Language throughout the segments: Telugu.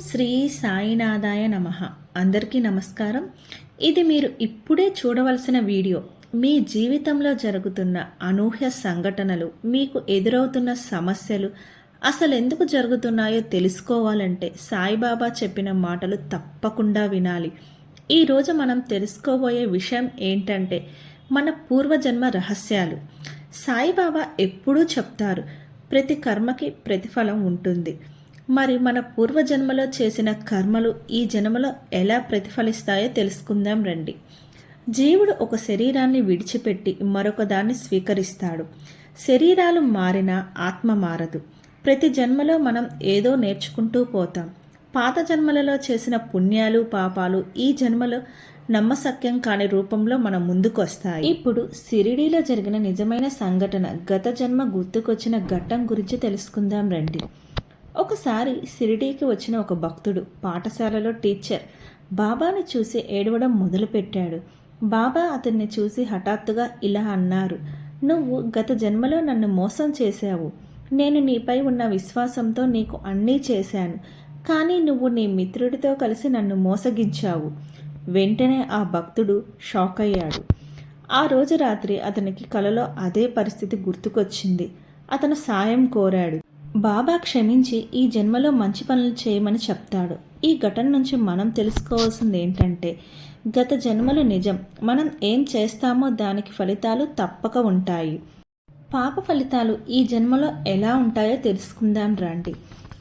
శ్రీ సాయినాథాయ నమ. అందరికీ నమస్కారం. ఇది మీరు ఇప్పుడే చూడవలసిన వీడియో. మీ జీవితంలో జరుగుతున్న అనూహ్య సంఘటనలు మీకు ఎదురవుతున్న సమస్యలు అసలు ఎందుకు జరుగుతున్నాయో తెలుసుకోవాలంటే సాయిబాబా చెప్పిన మాటలు తప్పకుండా వినాలి. ఈరోజు మనం తెలుసుకోబోయే విషయం ఏంటంటే మన పూర్వజన్మ రహస్యాలు. సాయిబాబా ఎప్పుడూ చెప్తారు ప్రతి కర్మకి ప్రతిఫలం ఉంటుంది. మరి మన పూర్వజన్మలో చేసిన కర్మలు ఈ జన్మలో ఎలా ప్రతిఫలిస్తాయో తెలుసుకుందాం రండి. జీవుడు ఒక శరీరాన్ని విడిచిపెట్టి మరొక దాన్ని స్వీకరిస్తాడు. శరీరాలు మారినా ఆత్మ మారదు. ప్రతి జన్మలో మనం ఏదో నేర్చుకుంటూ పోతాం. పాత జన్మలలో చేసిన పుణ్యాలు పాపాలు ఈ జన్మలో నమ్మసక్యం కాని రూపంలో మన ముందుకొస్తాయి. ఇప్పుడు సిరిడీలో జరిగిన నిజమైన సంఘటన గత జన్మ గుర్తుకొచ్చిన ఘట్టం గురించి తెలుసుకుందాం రండి. ఒకసారి సిరిడీకి వచ్చిన ఒక భక్తుడు పాఠశాలలో టీచర్ బాబాని చూసి ఏడవడం మొదలుపెట్టాడు. బాబా అతన్ని చూసి హఠాత్తుగా ఇలా అన్నారు నువ్వు గత జన్మలో నన్ను మోసం చేశావు. నేను నీపై ఉన్న విశ్వాసంతో నీకు అన్నీ చేశాను. కానీ నువ్వు నీ మిత్రుడితో కలిసి నన్ను మోసగించావు. వెంటనే ఆ భక్తుడు షాక్ అయ్యాడు ఆ రోజు రాత్రి అతనికి కలలో అదే పరిస్థితి గుర్తుకొచ్చింది. అతను సాయం కోరాడు. బాబా క్షమించి ఈ జన్మలో మంచి పనులు చేయమని చెప్తాడు. ఈ ఘటన నుంచి మనం తెలుసుకోవాల్సింది ఏంటంటే గత జన్మలు నిజం మనం ఏం చేస్తామో దానికి ఫలితాలు తప్పక ఉంటాయి. పాప ఫలితాలు ఈ జన్మలో ఎలా ఉంటాయో తెలుసుకుందాం రండి.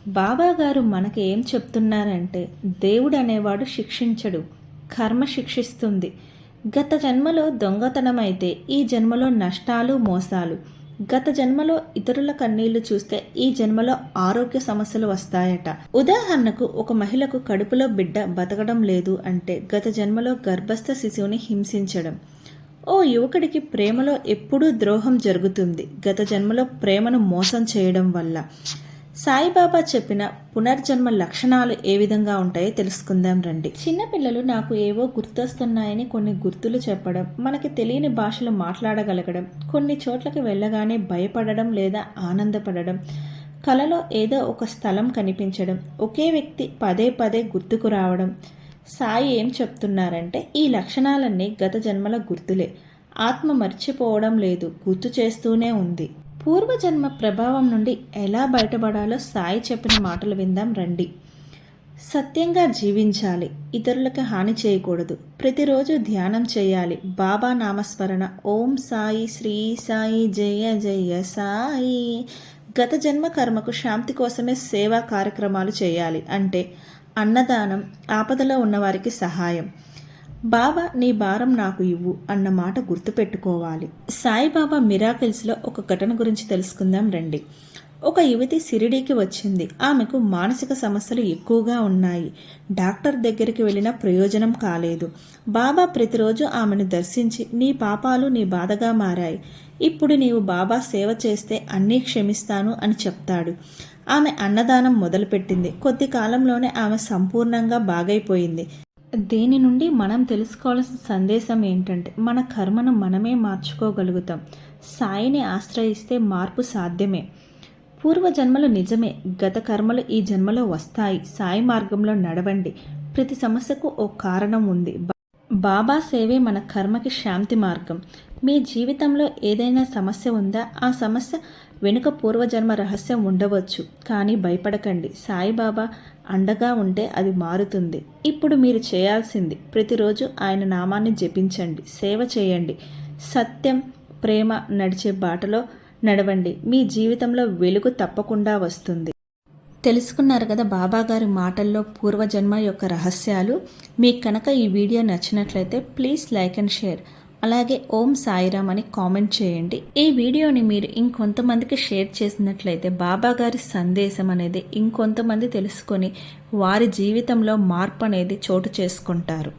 బాబా గారు మనకి ఏం చెప్తున్నారంటే దేవుడు అనేవాడు శిక్షించడు కర్మ శిక్షిస్తుంది. గత జన్మలో దొంగతనం అయితే ఈ జన్మలో నష్టాలు మోసాలు. గత జన్మలో ఇతరుల కన్నీళ్ళు చూస్తే ఈ జన్మలో ఆరోగ్య సమస్యలు వస్తాయట. ఉదాహరణకు ఒక మహిళకు కడుపులో బిడ్డ బతకడం లేదు అంటే గత జన్మలో గర్భస్థ శిశువుని హింసించడం. ఓ యువకుడికి ప్రేమలో ఎప్పుడూ ద్రోహం జరుగుతుంది. గత జన్మలో ప్రేమను మోసం చేయడం వల్ల. సాయిబాబా చెప్పిన పునర్జన్మ లక్షణాలు ఏ విధంగా ఉంటాయో తెలుసుకుందాం రండి. చిన్నపిల్లలు నాకు ఏవో గుర్తొస్తున్నాయని కొన్ని గుర్తులు చెప్పడం మనకి తెలియని భాషలు మాట్లాడగలగడం కొన్ని చోట్లకి వెళ్ళగానే భయపడడం లేదా ఆనందపడడం కలలో ఏదో ఒక స్థలం కనిపించడం ఒకే వ్యక్తి పదే పదే గుర్తుకు రావడం. సాయి ఏం చెప్తున్నారంటే ఈ లక్షణాలన్నీ గత జన్మల గుర్తులే. ఆత్మ మర్చిపోవడం లేదు గుర్తు చేస్తూనే ఉంది. పూర్వజన్మ ప్రభావం నుండి ఎలా బయటపడాలో సాయి చెప్పిన మాటలు విందాం రండి. సత్యంగా జీవించాలి. ఇతరులకు హాని చేయకూడదు. ప్రతిరోజు ధ్యానం చేయాలి. బాబా నామస్మరణ. ఓం సాయి శ్రీ సాయి జయ జయ సాయి. గత జన్మ కర్మకు శాంతి కోసమే సేవా కార్యక్రమాలు చేయాలి. అంటే అన్నదానం ఆపదలో ఉన్నవారికి సహాయం. బాబా నీ భారం నాకు ఇవ్వు అన్న మాట గుర్తుపెట్టుకోవాలి. సాయిబాబా మిరాకిల్స్లో ఒక ఘటన గురించి తెలుసుకుందాం రండి. ఒక యువతి సిరిడీకి వచ్చింది. ఆమెకు మానసిక సమస్యలు ఎక్కువగా ఉన్నాయి. డాక్టర్ దగ్గరికి వెళ్ళిన ప్రయోజనం కాలేదు. బాబా ప్రతిరోజు ఆమెను దర్శించి నీ పాపాలు నీ బాధగా మారాయి. ఇప్పుడు నీవు బాబా సేవ చేస్తే అన్నీ క్షమిస్తాను అని చెప్తాడు. ఆమె అన్నదానం మొదలుపెట్టింది. కొద్ది కాలంలోనే ఆమె సంపూర్ణంగా బాగైపోయింది. దీని నుండి మనం తెలుసుకోవాల్సిన సందేశం ఏంటంటే మన కర్మను మనమే మార్చుకోగలుగుతాం. సాయిని ఆశ్రయిస్తే మార్పు సాధ్యమే. పూర్వ జన్మలు నిజమే. గత కర్మలు ఈ జన్మలో వస్తాయి. సాయి మార్గంలో నడవండి. ప్రతి సమస్యకు ఓ కారణం ఉంది. బాబా సేవే మన కర్మకి శాంతి మార్గం. మీ జీవితంలో ఏదైనా సమస్య ఉందా? ఆ సమస్య వెనుక పూర్వజన్మ రహస్యం ఉండవచ్చు. కానీ భయపడకండి. సాయిబాబా అండగా ఉంటే అది మారుతుంది. ఇప్పుడు మీరు చేయాల్సింది ప్రతిరోజు ఆయన నామాన్ని జపించండి. సేవ చేయండి. సత్యం ప్రేమ నడిచే బాటలో నడవండి. మీ జీవితంలో వెలుగు తప్పకుండా వస్తుంది. తెలుసుకున్నారు కదా బాబా గారి మాటల్లో పూర్వజన్మ యొక్క రహస్యాలు. మీకు కనుక ఈ వీడియో నచ్చినట్లయితే ప్లీజ్ లైక్ అండ్ షేర్. అలాగే ఓం సాయిరామ్ అని కామెంట్ చేయండి. ఈ వీడియోని మీరు ఇంకొంతమందికి షేర్ చేసినట్లయితే బాబా గారి సందేశం అనేది ఇంకొంతమంది తెలుసుకొని వారి జీవితంలో మార్పు అనేది చోటు చేసుకుంటారు.